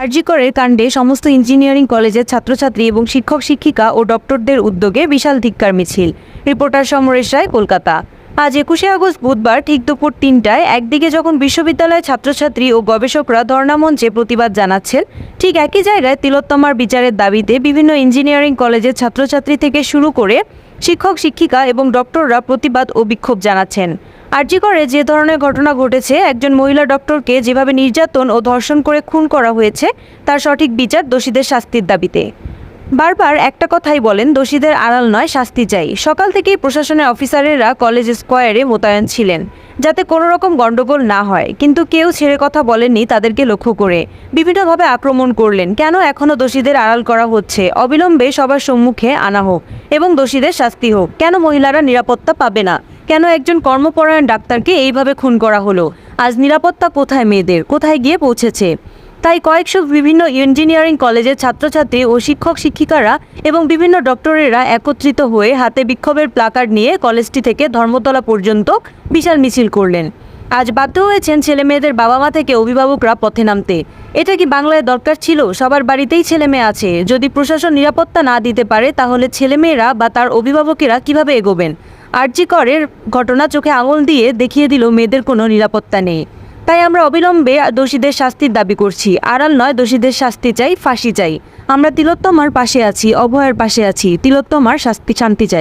আরজিকরের কাণ্ডে সমস্ত ইঞ্জিনিয়ারিং কলেজের ছাত্রছাত্রী এবং শিক্ষক শিক্ষিকা ও ডক্টরদের উদ্যোগে বিশাল ধিক্কার মিছিল। রিপোর্টার সমরেশ রায়, কলকাতা। আজ একুশে আগস্ট বুধবার ঠিক দুপুর তিনটায় একদিকে যখন বিশ্ববিদ্যালয়ের ছাত্রছাত্রী ও গবেষকরা ধর্ণামঞ্চে প্রতিবাদ জানাচ্ছেন, ঠিক একই জায়গায় তিলোত্তমার বিচারের দাবিতে বিভিন্ন ইঞ্জিনিয়ারিং কলেজের ছাত্রছাত্রী থেকে শুরু করে শিক্ষক, শিক্ষিকা এবং ডক্টররা প্রতিবাদ ও বিক্ষোভ জানাচ্ছেন। আরজি করে যে ধরনের ঘটনা ঘটেছে, একজন মহিলা ডক্টরকে যেভাবে নির্যাতন ও ধর্ষণ করে খুন করা হয়েছে, তার সঠিক বিচার দোষীদের শাস্তির দাবিতে। বারবার একটা কথাই বলেন, দোষীদের আড়াল নয়, শাস্তি চাই। সকাল থেকেই প্রশাসনের অফিসারেরা কলেজ স্কোয়ারে মোতায়েন ছিলেন, যাতে কোনো রকম গণ্ডগোল না হয়। কিন্তু কেউ ছেড়ে কথা বলেননি তাদেরকে লক্ষ্য করে। বিভিন্নভাবে আক্রমণ করলেন, কেন এখনও দোষীদের আড়াল করা হচ্ছে? অবিলম্বে সবার সম্মুখে আনা হোক এবং দোষীদের শাস্তি হোক। কেন মহিলারা নিরাপত্তা পাবে না? কেন একজন কর্মপরায়ণ ডাক্তারকে এইভাবে খুন করা হলো? আজ নিরাপত্তা কোথায় মেয়েদের? কোথায় গিয়ে পৌঁছেছে? তাই কয়েকশো বিভিন্ন ইঞ্জিনিয়ারিং কলেজের ছাত্রছাত্রী ও শিক্ষক শিক্ষিকারা এবং বিভিন্ন ডক্টরেরা একত্রিত হয়ে হাতে বিক্ষোভের প্লাকার্ড নিয়ে কলেজটি থেকে ধর্মতলা পর্যন্ত বিশাল মিছিল করলেন। আজ বাধ্য হয়েছেন ছেলে মেয়েদের বাবা মা থেকে অভিভাবকরা পথে নামতে। এটা কি বাংলায় দরকার ছিল? সবার বাড়িতেই ছেলে মেয়ে আছে। যদি প্রশাসন নিরাপত্তা না দিতে পারে, তাহলে ছেলেমেয়েরা বা তার অভিভাবকেরা কীভাবে এগোবেন? আরজি করের ঘটনা চোখে আঙুল দিয়ে দেখিয়ে দিল মেয়েদের কোনো নিরাপত্তা নেই। তাই আমরা অবিলম্বে দোষীদের শাস্তির দাবি করছি। আড়াল নয়, দোষীদের শাস্তি চাই, ফাঁসি চাই। আমরা তিলোত্তমার পাশে আছি, অভয়ের পাশে আছি। তিলোত্তমার শাস্তি, শান্তি চাই।